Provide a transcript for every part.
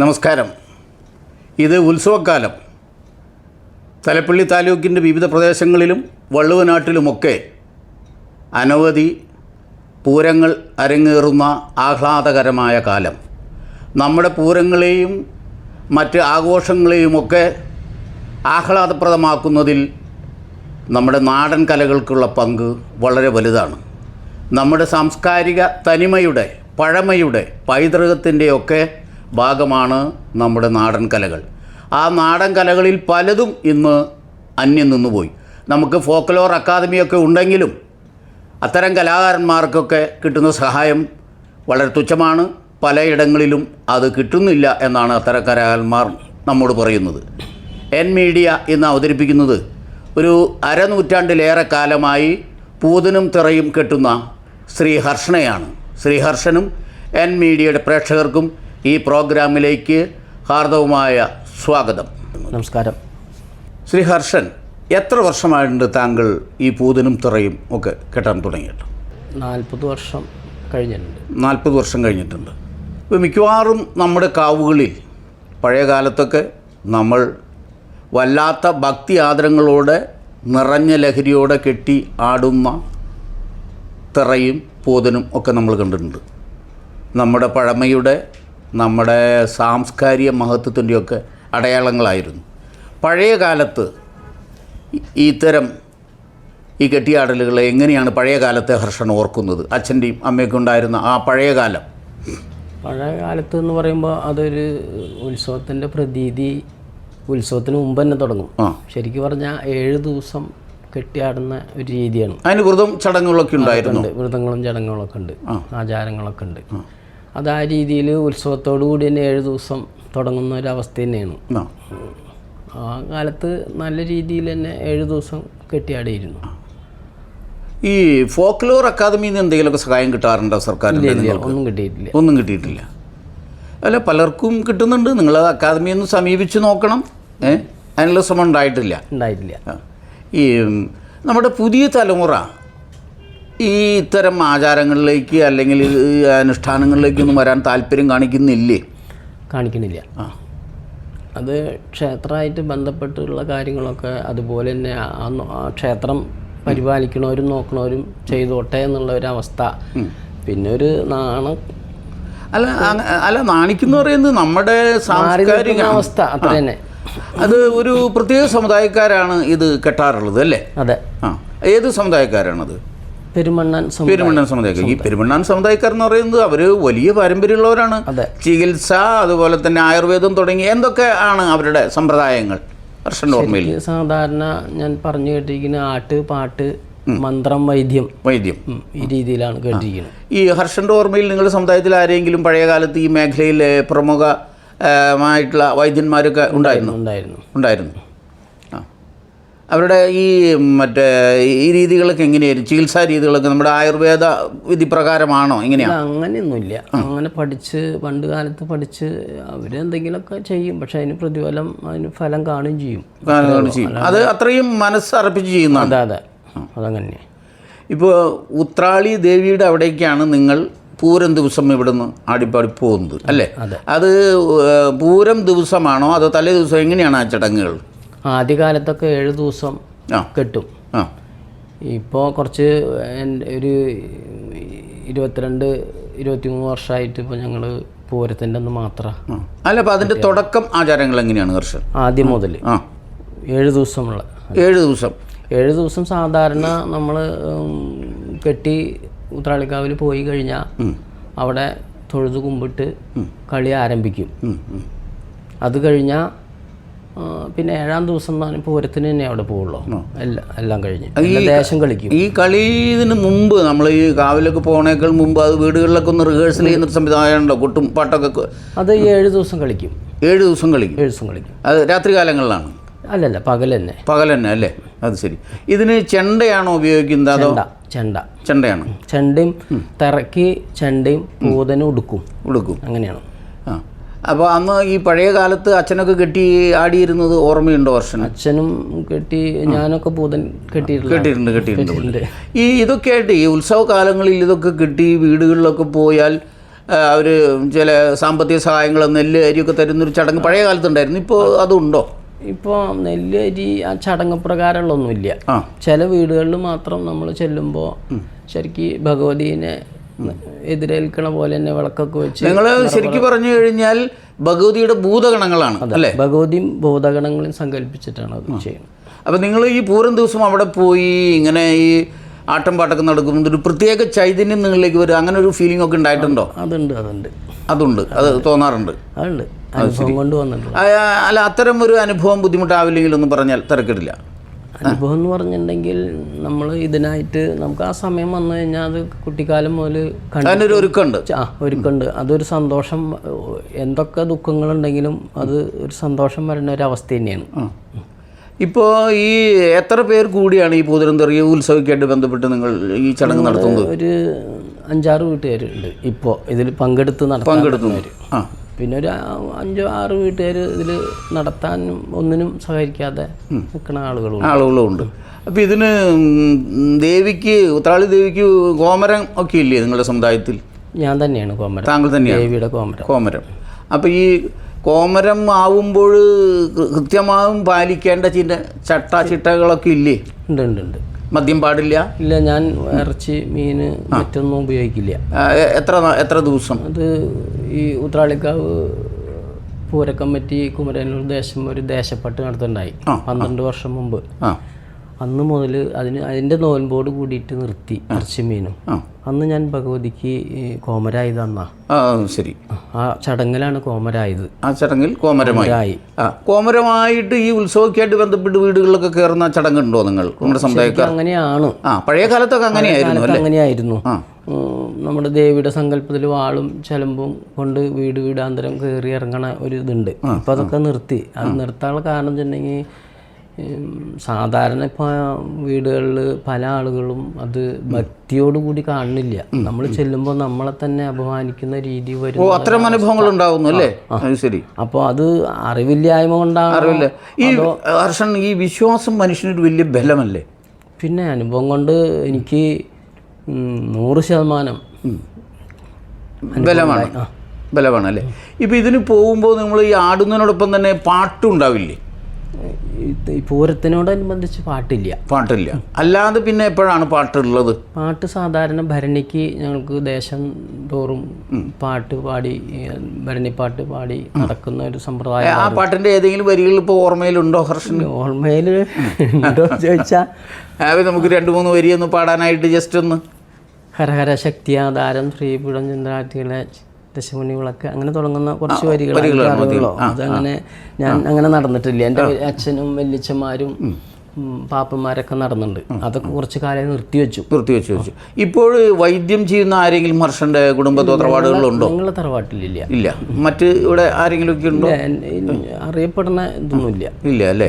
നമസ്കാരം. ഇത് ഉത്സവക്കാലം. തലപ്പള്ളി താലൂക്കിന്റെ വിവിധ പ്രദേശങ്ങളിലും വള്ളുവനാട്ടിലുമൊക്കെ അനവധി പൂരങ്ങൾ അരങ്ങേറുന്ന ആഹ്ലാദകരമായ കാലം. നമ്മുടെ പൂരങ്ങളെയും മറ്റ് ആഘോഷങ്ങളെയുമൊക്കെ ആഹ്ലാദപ്രദമാക്കുന്നതിൽ നമ്മുടെ നാടൻ കലകൾക്കുള്ള പങ്ക് വളരെ വലുതാണ്. നമ്മുടെ സാംസ്കാരിക തനിമയുടെ പഴമയുടെ പൈതൃകത്തിന്റെയൊക്കെ ഭാഗമാണ് നമ്മുടെ നാടൻ കലകൾ. ആ നാടൻ കലകളിൽ പലതും ഇന്ന് അന്യം നിന്നുപോയി. നമുക്ക് ഫോക്ലോർ അക്കാദമിയൊക്കെ ഉണ്ടെങ്കിലും അത്തരം കലാകാരന്മാർക്കൊക്കെ കിട്ടുന്ന സഹായം വളരെ തുച്ഛമാണ്. പലയിടങ്ങളിലും അത് കിട്ടുന്നില്ല എന്നാണ് അത്തരം കലാകാരന്മാർ നമ്മോട് പറയുന്നത്. എൻ മീഡിയ ഇന്ന് അവതരിപ്പിക്കുന്നത് ഒരു അരനൂറ്റാണ്ടിലേറെ കാലമായി പൂതനും തിറയും കെട്ടുന്ന ശ്രീ ശ്രീഹർഷനും ശ്രീ ഹർഷനും എൻ മീഡിയയുടെ പ്രേക്ഷകർക്കും ഈ പ്രോഗ്രാമിലേക്ക് ഹാർദവുമായ സ്വാഗതം. നമസ്കാരം. ശ്രീ ഹർഷൻ എത്ര വർഷമായിട്ടുണ്ട് താങ്കൾ ഈ പൂതനും തിറയും ഒക്കെ കെട്ടാൻ തുടങ്ങിയിട്ട്? നാൽപ്പത് വർഷം കഴിഞ്ഞിട്ടുണ്ട്. നാൽപ്പത് വർഷം കഴിഞ്ഞിട്ടുണ്ട്. ഇപ്പോൾ മിക്കവാറും നമ്മുടെ കാവുകളിൽ പഴയ കാലത്തൊക്കെ നമ്മൾ വല്ലാത്ത ഭക്തി ആദരങ്ങളോടെ നിറഞ്ഞ ലഹരിയോടെ കെട്ടി ആടുന്ന തിറയും പൂതനും ഒക്കെ നമ്മൾ കണ്ടിട്ടുണ്ട്. നമ്മുടെ പഴമയുടെ നമ്മുടെ സാംസ്കാരിക മഹത്വത്തിന്റെയൊക്കെ അടയാളങ്ങളായിരുന്നു. പഴയ കാലത്ത് ഇത്തരം ഈ കെട്ടിയാടലുകളെ എങ്ങനെയാണ് പഴയ കാലത്തെ ഹർഷൻ ഓർക്കുന്നത്? അച്ഛന്റെയും അമ്മയൊക്കെ ഉണ്ടായിരുന്ന ആ പഴയ കാലം. പഴയ കാലത്ത് എന്ന് പറയുമ്പോൾ അതൊരു ഉത്സവത്തിന്റെ പ്രതീതി ഉത്സവത്തിന് മുമ്പ് തന്നെ തുടങ്ങും. ആ. ശരിക്കും പറഞ്ഞാൽ ഏഴ് ദിവസം കെട്ടിയാടുന്ന ഒരു രീതിയാണ്. അതിന് വ്രതം ചടങ്ങുകളൊക്കെ ഉണ്ടായിരുന്നു? ഉണ്ട്. വ്രതങ്ങളും ചടങ്ങുകളൊക്കെ ഉണ്ട്. ആചാരങ്ങളൊക്കെ ഉണ്ട്. അത് ആ രീതിയിൽ ഉത്സവത്തോടു കൂടി തന്നെ ഏഴ് ദിവസം തുടങ്ങുന്ന ഒരവസ്ഥ തന്നെയാണ്. ആ. ആ കാലത്ത് നല്ല രീതിയിൽ തന്നെ ഏഴ് ദിവസം കെട്ടിയാടിയിരുന്നു. ഈ ഫോക്ലോർ അക്കാദമിയിൽ നിന്ന് എന്തെങ്കിലുമൊക്കെ സഹായം കിട്ടാറുണ്ടോ സർക്കാരിന്റെ ഒന്നും കിട്ടിയിട്ടില്ല. ഒന്നും കിട്ടിയിട്ടില്ല. അല്ല പലർക്കും കിട്ടുന്നുണ്ട്. നിങ്ങൾ അക്കാദമിയിൽ നിന്ന് സമീപിച്ച് നോക്കണം. ഏഹ് അതിനുള്ള ശ്രമം ഉണ്ടായിട്ടില്ല. ഉണ്ടായിട്ടില്ല. ഈ നമ്മുടെ പുതിയ തലമുറ ഈ ഇത്തരം ആചാരങ്ങളിലേക്ക് അല്ലെങ്കിൽ ഈ അനുഷ്ഠാനങ്ങളിലേക്കൊന്നും വരാൻ താല്പര്യം കാണിക്കുന്നില്ലേ? കാണിക്കുന്നില്ല. ആ. അത് ക്ഷേത്രമായിട്ട് ബന്ധപ്പെട്ടുള്ള കാര്യങ്ങളൊക്കെ അതുപോലെ തന്നെ ആ ക്ഷേത്രം പരിപാലിക്കണവരും നോക്കണവരും ചെയ്തോട്ടെ എന്നുള്ള ഒരു അവസ്ഥ. പിന്നെ ഒരു നാണ അല്ല അല്ല നാണിക്കുന്ന പറയുന്നത് നമ്മുടെ സാംസ്കാരിക അവസ്ഥ അത്ര തന്നെ. അത് ഒരു പ്രത്യേക സമുദായക്കാരാണ് ഇത് കെട്ടാറുള്ളത് അല്ലേ? അതെ. ആ. ഏത് സമുദായക്കാരാണത്? പെരുമണ്ണൻ സമുദായം. പെരുമണ്ണാൻ സമുദായക്കാർ ഈ പെരുമണ്ണാൻ സമുദായക്കാർ എന്ന് പറയുന്നത് അവർ വലിയ പാരമ്പര്യമുള്ളവരാണ്. ചികിത്സ അതുപോലെ തന്നെ ആയുർവേദം തുടങ്ങി എന്തൊക്കെ ആണ് അവരുടെ സമ്പ്രദായങ്ങൾ? ഓർമ്മയിൽ സാധാരണ ഞാൻ പറഞ്ഞു കേട്ടിരിക്കുന്ന ആട്ട് പാട്ട് മന്ത്രം വൈദ്യം. വൈദ്യം. ഈ രീതിയിലാണ് കേട്ടിരിക്കുന്നത്. ഈ ഹർഷന്റെ ഓർമ്മയിൽ നിങ്ങളുടെ സമുദായത്തിൽ ആരെങ്കിലും പഴയ കാലത്ത് ഈ മേഖലയിലെ പ്രമുഖ ആയിട്ടുള്ള വൈദ്യന്മാരൊക്കെ ഉണ്ടായിരുന്നു? ഉണ്ടായിരുന്നു. ഉണ്ടായിരുന്നു. അവരുടെ ഈ മറ്റേ ഈ രീതികളൊക്കെ എങ്ങനെയായിരുന്നു ചികിത്സാ രീതികളൊക്കെ നമ്മുടെ ആയുർവേദ വിധി പ്രകാരമാണോ? എങ്ങനെയാണ് അങ്ങനെയൊന്നുമില്ല. അങ്ങനെ പഠിച്ച് പണ്ട് കാലത്ത് പഠിച്ച് അവരെന്തെങ്കിലുമൊക്കെ ചെയ്യും. പക്ഷെ അതിന് പ്രതിഫലം അതിന് ഫലം കാണുകയും ചെയ്യും. അത് അത്രയും മനസ്സർപ്പിച്ച് ചെയ്യുന്ന അതെ അതെ. അതങ്ങനെ ഇപ്പോൾ ഉത്രാളി ദേവിയുടെ അവിടേക്കാണ് നിങ്ങൾ പൂരം ദിവസം ഇവിടുന്ന് ആടിപ്പാടി പോകുന്നത് അല്ലേ? അത്. പൂരം ദിവസമാണോ? അതോ തലേ ദിവസം എങ്ങനെയാണ് ആ ചടങ്ങുകൾ? ആദ്യകാലത്തൊക്കെ ഏഴ് ദിവസം കെട്ടും. ഇപ്പോൾ കുറച്ച് ഒരു ഇരുപത്തിരണ്ട് ഇരുപത്തിമൂന്ന് വർഷമായിട്ട് ഇപ്പോൾ ഞങ്ങൾ പൂരത്തിന്റെ ഒന്ന് മാത്രം അല്ല അപ്പോൾ അതിന്റെ തുടക്കം ആചാരങ്ങൾ എങ്ങനെയാണ് കർഷകർ ആദ്യം മുതൽ ആ. ഏഴ് ദിവസമുള്ള. ഏഴ് ദിവസം. ഏഴ് ദിവസം സാധാരണ നമ്മൾ കെട്ടി ഉത്രാളിക്കാവിൽ പോയി കഴിഞ്ഞാൽ അവിടെ തൊഴുതു കുമ്പിട്ട് കളി ആരംഭിക്കും. അത് കഴിഞ്ഞാൽ പിന്നെ ഏഴാം ദിവസം തന്നെ പൂരത്തിന് തന്നെ അവിടെ പോവുള്ളൂ. എല്ലാം എല്ലാം കഴിഞ്ഞ്. ദേശം കളിക്കും. ഈ കളി ഇതിന് മുമ്പ് നമ്മൾ ഈ കാവിലൊക്കെ പോകണേക്കാൾ മുമ്പ് അത് വീടുകളിലൊക്കെ ഒന്ന് റിഹേഴ്സൽ ചെയ്യുന്ന സംവിധാനമുണ്ടോ കൊട്ടും പാട്ടൊക്കെ അത് ഏഴ് ദിവസം കളിക്കും. ഏഴ് ദിവസം കളിക്കും? ഏഴ് ദിവസം കളിക്കും. അത് രാത്രി കാലങ്ങളിലാണ്? അല്ലല്ല പകൽ തന്നെ. പകൽ തന്നെ അല്ലേ? അത് ശരി. ഇതിന് ചെണ്ടയാണോ ഉപയോഗിക്കുന്നത് അതോ ചെണ്ട ചെണ്ടയാണ്? ചെണ്ടയും തിറക്കി ചെണ്ടയും പൂതനും ഉടുക്കും. ഉടുക്കും. അങ്ങനെയാണ്. ആ. അപ്പോൾ അന്ന് ഈ പഴയ കാലത്ത് അച്ഛനൊക്കെ കെട്ടി ആടിയിരുന്നത് ഓർമ്മയുണ്ടോ വർഷം അച്ഛനും കെട്ടി ഞാനൊക്കെ പൂതൻ കെട്ടിയിട്ടുണ്ട് കെട്ടിയിട്ടുണ്ട്. കെട്ടിയിട്ടുണ്ട്. ഈ ഇതൊക്കെ ആയിട്ട് ഈ ഉത്സവ കാലങ്ങളിൽ ഇതൊക്കെ കിട്ടി വീടുകളിലൊക്കെ പോയാൽ അവർ ചില സാമ്പത്തിക സഹായങ്ങൾ നെല്ല് അരിയൊക്കെ തരുന്നൊരു ചടങ്ങ് പഴയ കാലത്തുണ്ടായിരുന്നു. ഇപ്പോൾ അതുണ്ടോ? ഇപ്പോൾ നെല്ല് അരി ആ ചടങ്ങ് പ്രകാരമുള്ളൊന്നുമില്ല. ചില വീടുകളിൽ മാത്രം നമ്മൾ ചെല്ലുമ്പോൾ ശരിക്കും ഭഗവതീനെ എതിരേൽക്കണ പോലെ തന്നെ വിളക്കൊക്കെ വെച്ച് നിങ്ങൾ ശരിക്കും പറഞ്ഞു കഴിഞ്ഞാൽ ഭഗവതിയുടെ ഭൂതഗണങ്ങളാണ് അല്ലേ? ഭഗവതിയും ഭൂതഗണങ്ങളും സങ്കല്പിച്ചിട്ടാണ് അത് ചെയ്യുന്നത്. അപ്പം നിങ്ങൾ ഈ പൂരം ദിവസം അവിടെ പോയി ഇങ്ങനെ ഈ ആട്ടം പാട്ടൊക്കെ നടക്കുമ്പോൾ ഒരു പ്രത്യേക ചൈതന്യം നിങ്ങളിലേക്ക് വരും അങ്ങനെ ഒരു ഫീലിംഗ് ഒക്കെ ഉണ്ടായിട്ടുണ്ടോ? അതുണ്ട് അതുണ്ട്. അതുണ്ട് അത് തോന്നാറുണ്ട്. അതുണ്ട്. അനുഭവം കൊണ്ട് വന്നിട്ടുണ്ട്. അല്ല അത്തരം ഒരു അനുഭവം ബുദ്ധിമുട്ടാവില്ലെങ്കിൽ ഒന്ന് പറഞ്ഞാൽ തിരക്കിടില്ല. അനുഭവം എന്ന് പറഞ്ഞിട്ടുണ്ടെങ്കിൽ നമ്മൾ ഇതിനായിട്ട് നമുക്ക് ആ സമയം വന്നു കഴിഞ്ഞാൽ അത് കുട്ടിക്കാലം മുതൽ കണ്ടുണ്ട് ആ ഒരുക്കുണ്ട് അതൊരു സന്തോഷം എന്തൊക്കെ ദുഃഖങ്ങളുണ്ടെങ്കിലും അത് ഒരു സന്തോഷം വരുന്ന ഒരു അവസ്ഥ തന്നെയാണ്. ഇപ്പോൾ ഈ എത്ര പേർ കൂടിയാണ് ഈ പൂതിരന്തറിയ ഉത്സവക്കായിട്ട് ബന്ധപ്പെട്ട് നിങ്ങൾ ഈ ചടങ്ങ് നടത്തുന്നത്? ഒരു അഞ്ചാറ് വീട്ടുകാരുണ്ട്. ഇപ്പോൾ ഇതിൽ പങ്കെടുത്ത് നടത്തുന്നവർ ആ. പിന്നെ ഒരു അഞ്ചോ ആറ് വീട്ടുകാർ ഇതിൽ നടത്താനും ഒന്നിനും സഹകരിക്കാതെ നിൽക്കുന്ന ആളുകളും ആളുകളും ഉണ്ട്. അപ്പോൾ ഇതിന് ദേവിക്ക് ഉത്രാളി ദേവിക്ക് കോമരം ഒക്കെ ഇല്ലേ നിങ്ങളുടെ സമുദായത്തിൽ? ഞാൻ തന്നെയാണ് കോമരം. താങ്കൾ തന്നെയാണ്? ദേവിയുടെ കോമരം. കോമരം. അപ്പോൾ ഈ കോമരം ആവുമ്പോൾ കൃത്യമാവും പാലിക്കേണ്ട ചില ചട്ട ചിട്ടകളൊക്കെ ഇല്ലേ? ഉണ്ട് ഉണ്ട് ഉണ്ട്. മദ്യം പാടില്ല? ഇല്ല ഞാൻ ഇറച്ചി മീൻ മറ്റൊന്നും ഉപയോഗിക്കില്ല. എത്ര എത്ര ദിവസം? അത് ഈ ഉത്രാളിക്കാവ് പൂരക്കമ്മിറ്റി കുമരനൂർ ദേശം ഒരു ദേശപ്പട്ട് നടത്തുണ്ടായി പന്ത്രണ്ട് വർഷം മുമ്പ്. അന്ന് മുതൽ അതിന് അതിന്റെ നോൻപോട് കൂടിയിട്ട് നിർത്തി ഇറച്ചി മീനും. അന്ന് ഞാൻ ഭഗവതിക്ക് ഈ കോമരായത് ആ ശരി. ആ ചടങ്ങിലാണ് കോമരായത്. ആ ചടങ്ങിൽ കോമരമായി. ആ കോമരമായിട്ട് ഈ ഉത്സവമൊക്കെയായിട്ട് ബന്ധപ്പെട്ട് വീടുകളിലൊക്കെ കയറുന്ന ചടങ്ങുണ്ടോ നിങ്ങൾ നമ്മുടെ സമുദായക്കാർ? അങ്ങനെയാണ്. ആ പഴയ കാലത്തൊക്കെ അങ്ങനെയായിരുന്നു അങ്ങനെയായിരുന്നു. നമ്മുടെ ദേവിയുടെ സങ്കല്പത്തിൽ വാളും ചെലമ്പും കൊണ്ട് വീട് വീടാന്തരം കയറി ഇറങ്ങണ ഒരു ഇതുണ്ട്. അപ്പൊ അതൊക്കെ നിർത്തി. അത് നിർത്താനുള്ള കാരണം വെച്ചിട്ടുണ്ടെങ്കിൽ സാധാരണ ഇപ്പോൾ വീടുകളിൽ പല ആളുകളും അത് ഭക്തിയോടുകൂടി കാണുന്നില്ല. നമ്മൾ ചെല്ലുമ്പോൾ നമ്മളെ തന്നെ അപമാനിക്കുന്ന രീതി വരും അത്തരം അനുഭവങ്ങൾ ഉണ്ടാവുന്നു അല്ലേ? ശരി. അപ്പോൾ അത് അറിവില്ലായ്മ കൊണ്ടാണ് അറിവില്ല. ഈ ഹർഷൻ ഈ വിശ്വാസം മനുഷ്യനൊരു വലിയ ബലമല്ലേ? പിന്നെ അനുഭവം കൊണ്ട് എനിക്ക് നൂറ് ശതമാനം ബലമാണ്. ബലമാണ് അല്ലേ? ഇപ്പം ഇതിന് പോകുമ്പോൾ നമ്മൾ ഈ ആടുന്നതിനോടൊപ്പം തന്നെ പാട്ടും ഉണ്ടാവില്ലേ? ഈ പൂരത്തിനോടനുബന്ധിച്ച് പാട്ടില്ല. പാട്ടില്ല. അല്ലാതെ പിന്നെ എപ്പോഴാണ് പാട്ടുള്ളത്? പാട്ട് സാധാരണ ഭരണിക്ക് ഞങ്ങൾക്ക് ദേശം തോറും പാട്ട് പാടി ഭരണിപ്പാട്ട് പാടി നടക്കുന്ന ഒരു സമ്പ്രദായം ആ പാട്ടിന്റെ ഏതെങ്കിലും വരികൾ ഇപ്പോൾ ഓർമ്മയിലുണ്ടോ ഹർഷൻ? ഓർമ്മയിൽ ഉണ്ടോ ചോദിച്ചാൽ നമുക്ക് രണ്ട് മൂന്ന് വരി ഒന്ന് പാടാനായിട്ട് ജസ്റ്റ് ഒന്ന്. ഹരഹര ശക്തിയാധാരം ശ്രീപീഠം ചന്ദ്രാറ്റികളെ ദശമുനി വിളക്ക് അങ്ങനെ തുടങ്ങുന്ന കുറച്ച് വരികൾ അറിവുകളോ അതങ്ങനെ ഞാൻ അങ്ങനെ നടന്നിട്ടില്ല. എന്റെ അച്ഛനും വല്യച്ഛന്മാരും പാപ്പന്മാരൊക്കെ നടന്നുണ്ട് അതൊക്കെ കുറച്ച് കാലം നിർത്തിവെച്ചു നിർത്തി വെച്ച് ഇപ്പോൾ വൈദ്യം ചെയ്യുന്ന ആരെങ്കിലും മർഷന്റെ കുടുംബത്തോ തറവാടുകളുണ്ടോ നിങ്ങളെ തറവാട്ടിലില്ല. ഇല്ല. മറ്റ് ഇവിടെ ആരെങ്കിലും ഒക്കെ ഉണ്ടോ അറിയപ്പെടുന്ന ഇതൊന്നുമില്ല. ഇല്ല അല്ലേ?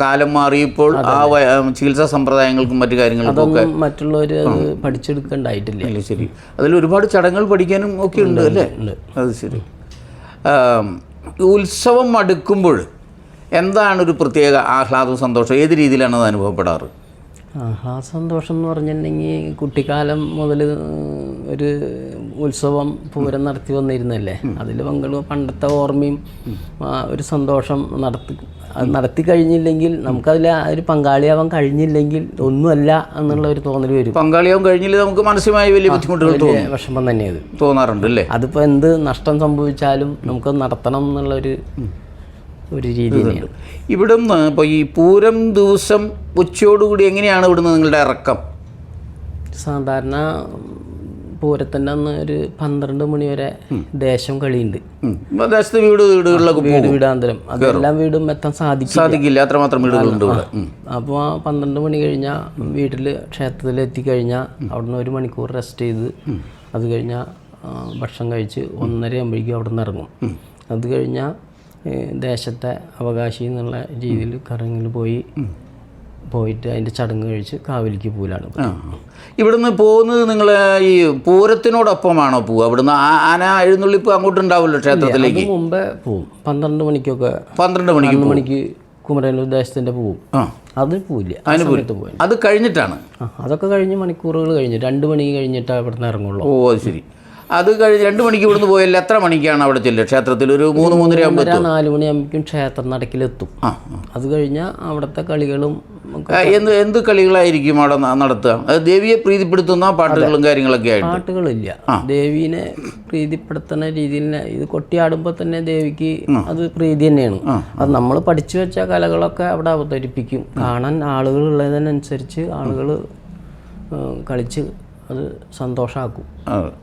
കാലം മാറിയപ്പോൾ ആ ചികിത്സാ സമ്പ്രദായങ്ങൾക്കും മറ്റു കാര്യങ്ങൾക്കും ഒക്കെ മറ്റുള്ളവർ പഠിച്ചെടുക്കണ്ടായിട്ടില്ല. ശരി. അതിൽ ഒരുപാട് ചടങ്ങുകൾ പഠിക്കാനും ഒക്കെ ഉണ്ട് അല്ലേ. അത് ശരി. ഉത്സവം അടുക്കുമ്പോൾ എന്താണ് ഒരു പ്രത്യേക ആഹ്ലാദവും സന്തോഷം ഏത് രീതിയിലാണ് അത് അനുഭവപ്പെടാറ്? ആഹ്ലാദ സന്തോഷം എന്ന് പറഞ്ഞിട്ടുണ്ടെങ്കിൽ കുട്ടിക്കാലം മുതൽ ഒരു ഉത്സവം പൂരം നടത്തി വന്നിരുന്നല്ലേ? അതിൽ പങ്കെടുക്കും പണ്ടത്തെ ഓർമ്മയും ഒരു സന്തോഷം നടത്തി നടത്തി കഴിഞ്ഞില്ലെങ്കിൽ നമുക്കതിൽ ഒരു പങ്കാളിയാവാൻ കഴിഞ്ഞില്ലെങ്കിൽ ഒന്നുമല്ല എന്നുള്ള ഒരു തോന്നൽ വരും. പങ്കാളിയാവും കഴിഞ്ഞില്ല നമുക്ക് മനസ്സുമായി വലിയ ബുദ്ധിമുട്ടുകൾ തോന്നും. വിഷമം തന്നെയത്. തോന്നാറുണ്ട് അല്ലേ അതിപ്പോൾ എന്ത് നഷ്ടം സംഭവിച്ചാലും നമുക്ക് നടത്തണം എന്നുള്ളൊരു ഒരു രീതി തന്നെയാണ്. ഇവിടുന്ന് ഇപ്പോൾ ഈ പൂരം ദിവസം ഉച്ചയോടുകൂടി എങ്ങനെയാണ് ഇവിടുന്ന് നിങ്ങളുടെ ഇറക്കം? സാധാരണ പൂരത്തിന്റെ അന്ന് ഒരു പന്ത്രണ്ട് മണി വരെ ദേശം കളിയുണ്ട്. ദേശത്ത് വീട് വീടുകളിലൊക്കെ വീട് വീടാന്തരം. അതെല്ലാം വീടും എത്താൻ സാധിക്കും സാധിക്കില്ല. അത്രമാത്രം വീടുകളുണ്ട്. അപ്പോൾ ആ. പന്ത്രണ്ട് മണി കഴിഞ്ഞാൽ വീട്ടിൽ ക്ഷേത്രത്തിൽ എത്തിക്കഴിഞ്ഞാൽ അവിടുന്ന് ഒരു മണിക്കൂർ റെസ്റ്റ് ചെയ്ത് അത് കഴിഞ്ഞാൽ ഭക്ഷണം കഴിച്ച് ഒന്നര ആകുമ്പോഴേക്കും അവിടെ നിന്ന് ഇറങ്ങും അത് കഴിഞ്ഞാൽ ദേശത്തെ അവകാശി എന്നുള്ള രീതിയിൽ കറങ്ങിൽ പോയി പോയിട്ട് അതിന്റെ ചടങ്ങ് കഴിച്ച് കാവലിക്ക് പോലാണ്. ഇവിടുന്ന് പോകുന്നത് നിങ്ങൾ ഈ പൂരത്തിനോടൊപ്പമാണോ പോവുക? അവിടുന്ന് ആ- ആന എഴുന്നള്ളിപ്പ് അങ്ങോട്ട് ഉണ്ടാവുമല്ലോ ക്ഷേത്രത്തിലേക്ക്? മുമ്പേ പോവും. പന്ത്രണ്ട് മണിക്കൊക്കെ പന്ത്രണ്ട് മണിക്ക് മണിക്ക് കുമരനൂർ ദേശത്തിന്റെ പോവും. ആ. അത് പോവില്ല. അതിന് പോയിട്ട് പോയി അത് കഴിഞ്ഞിട്ടാണ്? അതൊക്കെ കഴിഞ്ഞ് മണിക്കൂറുകൾ കഴിഞ്ഞ്. രണ്ട് മണി കഴിഞ്ഞിട്ടാണ് ഇവിടുന്ന് ഇറങ്ങുള്ളൂ. ഓ അത് ശരി. അത് കഴിഞ്ഞ് രണ്ട് മണിക്ക് ഇവിടുന്ന് പോയാൽ എത്ര മണിക്കാണ് അവിടെ ചെല്ലുക? ക്ഷേത്രത്തിൽ ഒരു മൂന്ന് മൂന്നര ആകുമ്പോൾ നാല് മണിയാകുമ്പോഴേക്കും ക്ഷേത്ര നടക്കിലെത്തും. അത് കഴിഞ്ഞാൽ അവിടുത്തെ കളികളും എന്ത് എന്ത് കളികളായിരിക്കും അവിടെ നടത്തുക? ദേവിയെ പ്രീതിപ്പെടുത്തുന്ന പാട്ടുകളും കാര്യങ്ങളൊക്കെ ആയിട്ട്? പാട്ടുകളില്ല. ദേവീനെ പ്രീതിപ്പെടുത്തുന്ന രീതിയിൽ ഇത് കൊട്ടിയാടുമ്പോൾ തന്നെ ദേവിക്ക് അത് പ്രീതി തന്നെയാണ്. അത് നമ്മൾ പഠിച്ചു വെച്ച കലകളൊക്കെ അവിടെ അവതരിപ്പിക്കും. കാണാൻ ആളുകൾ ഉള്ളതിനനുസരിച്ച് ആളുകൾ കളിച്ച് അത് സന്തോഷമാക്കും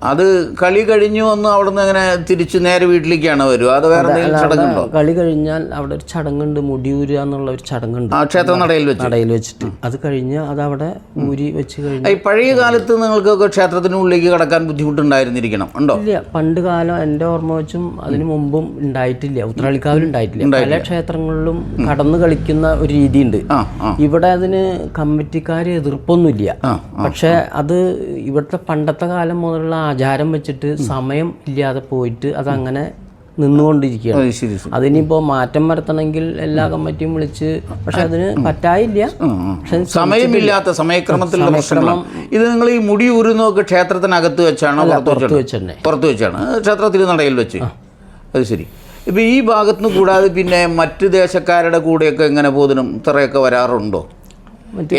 അത് കളി കഴിഞ്ഞു വന്ന് അവിടുന്ന് അങ്ങനെ തിരിച്ച് നേരെ വീട്ടിലേക്കാണ് വരുക? അത് വേറെ എന്തെങ്കിലും ചടങ്ങുണ്ടോ? കളി കഴിഞ്ഞാൽ അവിടെ ഒരു ചടങ്ങുണ്ട് മുടിയൂരുക എന്നുള്ള ഒരു ചടങ്ങുണ്ട്. ആ ക്ഷേത്ര നടയിൽ വെച്ച്. നടയിൽ വെച്ചിട്ട്. അത് കഴിഞ്ഞ് അത് അവിടെ മുരി വെച്ച് കഴിഞ്ഞു ഈ പഴയ കാലത്ത് നിങ്ങൾക്കൊക്കെ ക്ഷേത്രത്തിനുള്ളിലേക്ക് കടക്കാൻ ബുദ്ധിമുട്ടുണ്ടായിരുന്നിരിക്കണം ഉണ്ടോ? ഇല്ല പണ്ട് കാലം എന്റെ ഓർമ്മ വെച്ചും അതിന് മുമ്പും ഉണ്ടായിട്ടില്ല. ഉത്രാളിക്കാവിൽ ഉണ്ടായിട്ടില്ല. പല ക്ഷേത്രങ്ങളിലും കടന്നു കളിക്കുന്ന ഒരു രീതിയുണ്ട്. ഇവിടെ അതിന് കമ്മിറ്റിക്കാർ എതിർപ്പൊന്നുമില്ല. പക്ഷെ അത് ഇവിടുത്തെ പണ്ടത്തെ കാലം മുതലുള്ള ആചാരം വെച്ചിട്ട് സമയം ഇല്ലാതെ പോയിട്ട് അതങ്ങനെ നിന്നുകൊണ്ടിരിക്കുകയാണ്. അതിനിപ്പോ മാറ്റം വരുത്തണമെങ്കിൽ എല്ലാ കമ്മിറ്റിയും വിളിച്ച് പക്ഷെ അതിന് പറ്റായില്ല. സമയമില്ലാത്ത സമയക്രമത്തിലുള്ള ഇത് നിങ്ങൾ ഈ മുടി ഉരുന്നൊക്കെ ക്ഷേത്രത്തിനകത്ത് വെച്ചാണ് പുറത്ത് വെച്ചാണോ? വെച്ച് പുറത്ത് വെച്ചാണ്. ക്ഷേത്രത്തിൽ നടയിൽ വെച്ച്. അത് ശരി. ഇപ്പം ഈ ഭാഗത്തുനിന്ന് കൂടാതെ പിന്നെ മറ്റു ദേശക്കാരുടെ കൂടെയൊക്കെ എങ്ങനെ പോതിനും ഇത്രയൊക്കെ വരാറുണ്ടോ?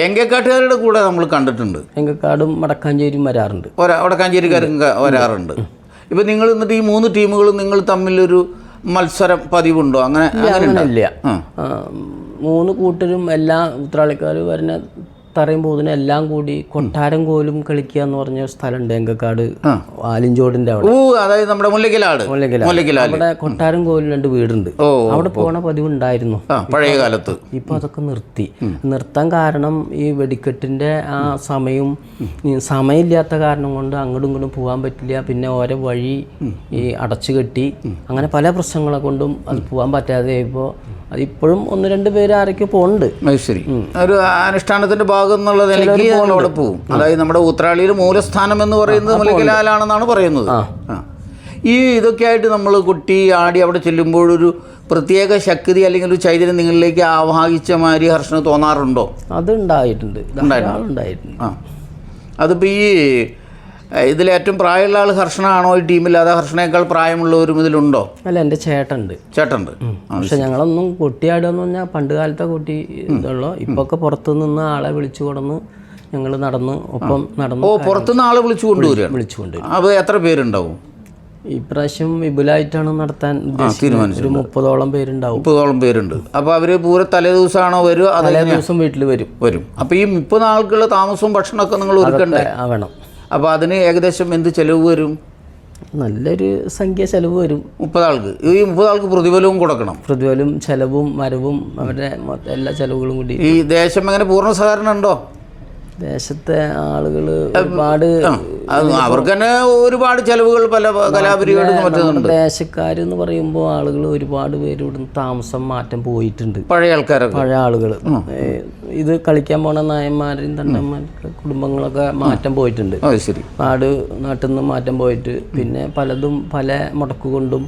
എങ്കക്കാട്ടുകാരുടെ കൂടെ നമ്മൾ കണ്ടിട്ടുണ്ട്. എങ്കക്കാടും വടക്കാഞ്ചേരിയും വരാറുണ്ട്. വടക്കാഞ്ചേരിക്കാരും വരാറുണ്ട്. ഇപ്പം നിങ്ങൾ എന്നിട്ട് ഈ മൂന്ന് ടീമുകളും നിങ്ങൾ തമ്മിലൊരു മത്സരം പതിവുണ്ടോ? അങ്ങനെ അങ്ങനെ ഇല്ല അങ്ങനെയില്ല. മൂന്ന് കൂട്ടരും എല്ലാ ഉത്രാളിക്കാർ വരുന്ന തറയും പോകുന്ന എല്ലാം കൂടി കൊട്ടാരം കോലും കളിക്കുക എന്ന് പറഞ്ഞ സ്ഥലമുണ്ട് എങ്കക്കാട്. ആലിഞ്ചോടിന്റെ അവിടെ. ഓ അതായത് നമ്മുടെ മുല്ലക്കിലാട്. അവിടെ കൊട്ടാരം കോലും രണ്ട് വീടുണ്ട്. അവിടെ പോണ പതിവ് ഉണ്ടായിരുന്നു. പഴയ കാലത്ത്. ഇപ്പൊ അതൊക്കെ നിർത്തി. നിർത്താൻ കാരണം ഈ വെടിക്കെട്ടിന്റെ ആ സമയവും സമയമില്ലാത്ത കാരണം കൊണ്ട് അങ്ങോട്ടും ഇങ്ങോട്ടും പോകാൻ പറ്റില്ല. പിന്നെ ഓരോ വഴി ഈ അടച്ചു കെട്ടി അങ്ങനെ പല പ്രശ്നങ്ങളെ കൊണ്ടും അത് പോകാൻ പറ്റാതെ ഇപ്പോൾ അതിപ്പോഴും ഒന്ന് രണ്ട് പേര് ആരൊക്കെ പോകുന്നുണ്ട് ശരി ഒരു അനുഷ്ഠാനത്തിന്റെ ഭാഗം എന്നുള്ളത് അവിടെ പോകും അതായത് നമ്മുടെ ഉത്രാളിയിൽ മൂലസ്ഥാനം എന്ന് പറയുന്നത് മുലകിലാലാണെന്നാണ് പറയുന്നത്. ഈ ഇതൊക്കെ ആയിട്ട് നമ്മൾ കുട്ടി ആടി അവിടെ ചെല്ലുമ്പോഴൊരു പ്രത്യേക ശക്തി അല്ലെങ്കിൽ ഒരു ചൈതന്യം നിങ്ങളിലേക്ക് ആവാഹിച്ച മാതിരി ഹർഷന് തോന്നാറുണ്ടോ? അത് ഉണ്ടായിട്ടുണ്ട്. അതിപ്പോൾ ഈ ഇതിലേറ്റവും പ്രായമുള്ള ആൾ ഹർഷനാണോ? ഈ ടീമിൽ അതോ ഹർഷനേക്കാൾ പ്രായമുള്ളവരും ഇതിലുണ്ടോ? അല്ല എന്റെ ചേട്ടനുണ്ട്. ചേട്ടനുണ്ട്. പക്ഷെ ഞങ്ങളൊന്നും കൊട്ടിയാടുകയെന്ന് പറഞ്ഞാൽ പണ്ട് കാലത്തെ കൊട്ടി ഇതുള്ളൂ. ഇപ്പൊ ഒക്കെ പുറത്തു നിന്ന് ആളെ വിളിച്ചു കൊടുന്ന് ഞങ്ങൾ നടന്നു ഒപ്പം നടന്നു ഓ പുറത്തുനിന്ന് ആളെ വിളിച്ചു കൊണ്ടുവരിക വിളിച്ചു കൊണ്ടുവരും. അപ്പോൾ എത്ര പേരുണ്ടാവും? ഇപ്രാവശ്യം വിപുലായിട്ടാണ് നടത്താൻ തീരുമാനിച്ചത് ഒരു മുപ്പതോളം പേരുണ്ടാവും. മുപ്പതോളം പേരുണ്ട്. അപ്പോൾ അവർ പൂര തലേ ദിവസമാണോ വരും തലേ ദിവസം വീട്ടിൽ വരും. വരും. അപ്പോൾ ഈ മുപ്പത് ആൾക്കുള്ള താമസവും ഭക്ഷണമൊക്കെ നിങ്ങൾ ഒരുക്കണ്ടേ? വേണം അപ്പോൾ അതിന് ഏകദേശം എന്ത് ചിലവ് വരും? നല്ലൊരു സംഖ്യ ചിലവ് വരും. മുപ്പതാൾക്ക്. ഈ മുപ്പതാൾക്ക് പ്രതിഫലവും കൊടുക്കണം. പ്രതിഫലവും ചിലവും വരവും അവരുടെ എല്ലാ ചിലവുകളും കൂടി. ഈ ദേശം എങ്ങനെ പൂർണ സഹകരണം ഉണ്ടോ? ദേശത്തെ ആളുകൾ ഒരുപാട് അവർക്ക് തന്നെ ഒരുപാട് ചെലവുകൾ പല കലാപരിപാടികളും മറ്റുന്നുണ്ട്. ദേശക്കാരെന്ന് പറയുമ്പോൾ ആളുകൾ ഒരുപാട് പേര് ഇവിടുന്ന് താമസം മാറ്റം പോയിട്ടുണ്ട്. പഴയ ആൾക്കാരൊക്കെ. പഴയ ആളുകൾ ഇത് കളിക്കാൻ പോണ നായന്മാരും തണ്ടന്മാരൊക്കെ കുടുംബങ്ങളൊക്കെ മാറ്റം പോയിട്ടുണ്ട്. പാട് ശരി. നാട് നാട്ടിൽ നിന്ന് മാറ്റം പോയിട്ട് പിന്നെ പലതും പല മുടക്കുകൊണ്ടും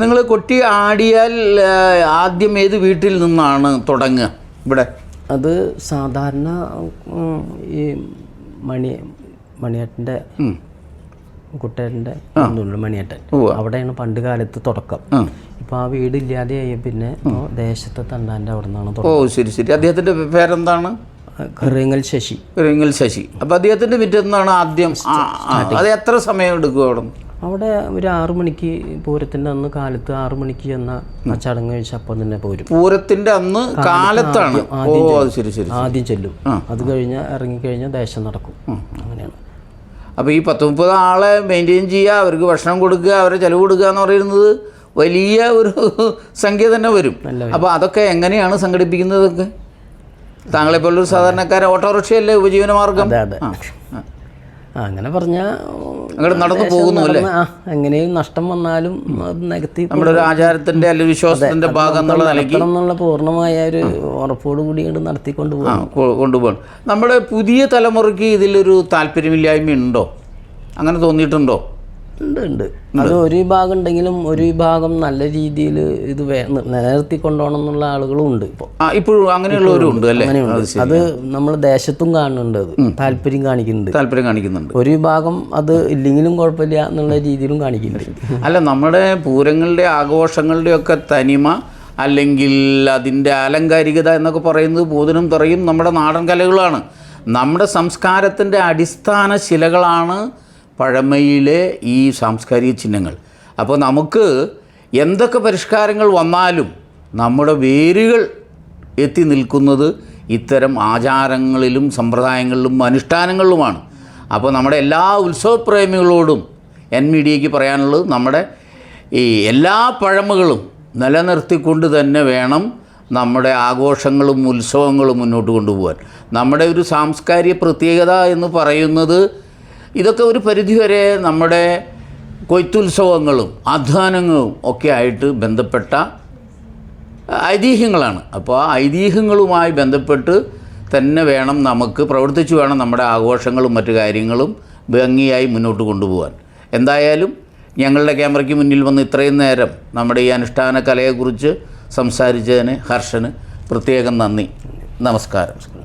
നിങ്ങൾ കൊട്ടി ആടിയാൽ ആദ്യം ഏത് വീട്ടിൽ നിന്നാണ് തുടങ്ങുക? ഇവിടെ അത് സാധാരണ ഈ മണി മണിയേട്ടന്റെ കുട്ടേട്ടന്റെ മണിയേട്ടൻ. അവിടെയാണ് പണ്ട് കാലത്ത് തുടക്കം. ഇപ്പൊ ആ വീട് ഇല്ലാതെയായി പിന്നെ ദേശത്തെ തണ്ടാന്റെ അവിടെ നിന്നാണ് ഓ ശരി ശരി. അദ്ദേഹത്തിന്റെ പേരെന്താണ്? കറിയങ്ങൽ ശശി. കറിയങ്ങൽ ശശി. അപ്പൊ അദ്ദേഹത്തിന്റെ പിറ്റേന്നാണ് ആദ്യം അത് എത്ര സമയം എടുക്കും അവിടെ? അവിടെ ഒരു ആറു മണിക്ക് പൂരത്തിന്റെ അന്ന് കാലത്ത് ആറു മണിക്ക് എന്ന ആ ചടങ്ങ് കഴിച്ച് അപ്പം തന്നെ പോരും. പൂരത്തിന്റെ അന്ന് കാലത്താണ്. ആദ്യം ചെല്ലും. അത് കഴിഞ്ഞ് ഇറങ്ങിക്കഴിഞ്ഞാൽ ദേശം നടക്കും. അങ്ങനെയാണ്. അപ്പോൾ ഈ പത്ത് മുപ്പത് ആളെ മെയിന്റെയിൻ ചെയ്യുക അവർക്ക് ഭക്ഷണം കൊടുക്കുക അവരെ ചെലവ് കൊടുക്കുക എന്ന് പറയുന്നത് വലിയ ഒരു സംഖ്യ തന്നെ വരും. അപ്പോൾ അതൊക്കെ എങ്ങനെയാണ് സംഘടിപ്പിക്കുന്നതൊക്കെ താങ്കളെപ്പോലൊരു സാധാരണക്കാരൻ ഓട്ടോറിക്ഷയല്ലേ ഉപജീവന മാർഗം അങ്ങനെ പറഞ്ഞാൽ അങ്ങോട്ട് നടന്നു പോകുന്നു അല്ലേ എങ്ങനെയും നഷ്ടം വന്നാലും അത് നികത്തി നമ്മുടെ ഒരു ആചാരത്തിന്റെ അല്ലെങ്കിൽ വിശ്വാസത്തിന്റെ ഭാഗം എന്നുള്ള നിലയ്ക്ക് എന്നുള്ള പൂർണമായ ഒരു ഉറപ്പോട് കൂടി ഇങ്ങോട്ട് നടത്തിക്കൊണ്ട് പോകും കൊണ്ടുപോകണം. നമ്മുടെ പുതിയ തലമുറയ്ക്ക് ഇതിലൊരു താല്പര്യമില്ലായ്മ ഉണ്ടോ അങ്ങനെ തോന്നിയിട്ടുണ്ടോ? ഉണ്ട് ഉണ്ട്. അത് ഒരു വിഭാഗം ഉണ്ടെങ്കിലും ഒരു വിഭാഗം നല്ല രീതിയിൽ ഇത് നിലനിർത്തി കൊണ്ടുപോകണം എന്നുള്ള ആളുകളും ഉണ്ട് ഇപ്പോഴും അങ്ങനെയുള്ളവരും ഉണ്ട് അല്ലേ? അത് അത് നമ്മൾ ദേശത്തും കാണുന്നുണ്ട് അത്. താല്പര്യം കാണിക്കുന്നുണ്ട്. താല്പര്യം കാണിക്കുന്നുണ്ട്. ഒരു വിഭാഗം അത് ഇല്ലെങ്കിലും കുഴപ്പമില്ല എന്നുള്ള രീതിയിലും കാണിക്കുന്നുണ്ട്. അല്ല നമ്മുടെ പൂരങ്ങളുടെ ആഘോഷങ്ങളുടെ ഒക്കെ തനിമ അല്ലെങ്കിൽ അതിന്റെ ആലങ്കാരികത എന്നൊക്കെ പറയുന്നത് പൂതനും തറയും നമ്മുടെ നാടൻ കലകളാണ്. നമ്മുടെ സംസ്കാരത്തിന്റെ അടിസ്ഥാന ശിലകളാണ് പഴമയിലെ ഈ സാംസ്കാരിക ചിഹ്നങ്ങൾ. അപ്പോൾ നമുക്ക് എന്തൊക്കെ പരിഷ്കാരങ്ങൾ വന്നാലും നമ്മുടെ വേരുകൾ എത്തി നിൽക്കുന്നത് ഇത്തരം ആചാരങ്ങളിലും സമ്പ്രദായങ്ങളിലും അനുഷ്ഠാനങ്ങളിലുമാണ്. അപ്പോൾ നമ്മുടെ എല്ലാ ഉത്സവപ്രേമികളോടും എൻ മീഡിയയ്ക്ക് പറയാനുള്ളത് നമ്മുടെ ഈ എല്ലാ പഴമകളും നിലനിർത്തിക്കൊണ്ട് തന്നെ വേണം നമ്മുടെ ആഘോഷങ്ങളും ഉത്സവങ്ങളും മുന്നോട്ട് കൊണ്ടുപോകാൻ. നമ്മുടെ ഒരു സാംസ്കാരിക പ്രത്യേകത എന്ന് പറയുന്നത് ഇതൊക്കെ ഒരു പരിധിവരെ നമ്മുടെ കൊയ്ത്തുത്സവങ്ങളും അധ്വാനങ്ങളും ഒക്കെ ആയിട്ട് ബന്ധപ്പെട്ട ഐതിഹ്യങ്ങളാണ്. അപ്പോൾ ആ ഐതിഹ്യങ്ങളുമായി ബന്ധപ്പെട്ട് തന്നെ വേണം നമുക്ക് പ്രവർത്തിച്ചു വേണം നമ്മുടെ ആഘോഷങ്ങളും മറ്റു കാര്യങ്ങളും ഭംഗിയായി മുന്നോട്ട് കൊണ്ടുപോകാൻ എന്തായാലും ഞങ്ങളുടെ ക്യാമറയ്ക്ക് മുന്നിൽ വന്ന് ഇത്രയും നേരം നമ്മുടെ ഈ അനുഷ്ഠാന കലയെക്കുറിച്ച് സംസാരിച്ചതിന് ഹർഷന് പ്രത്യേകം നന്ദി. നമസ്കാരം.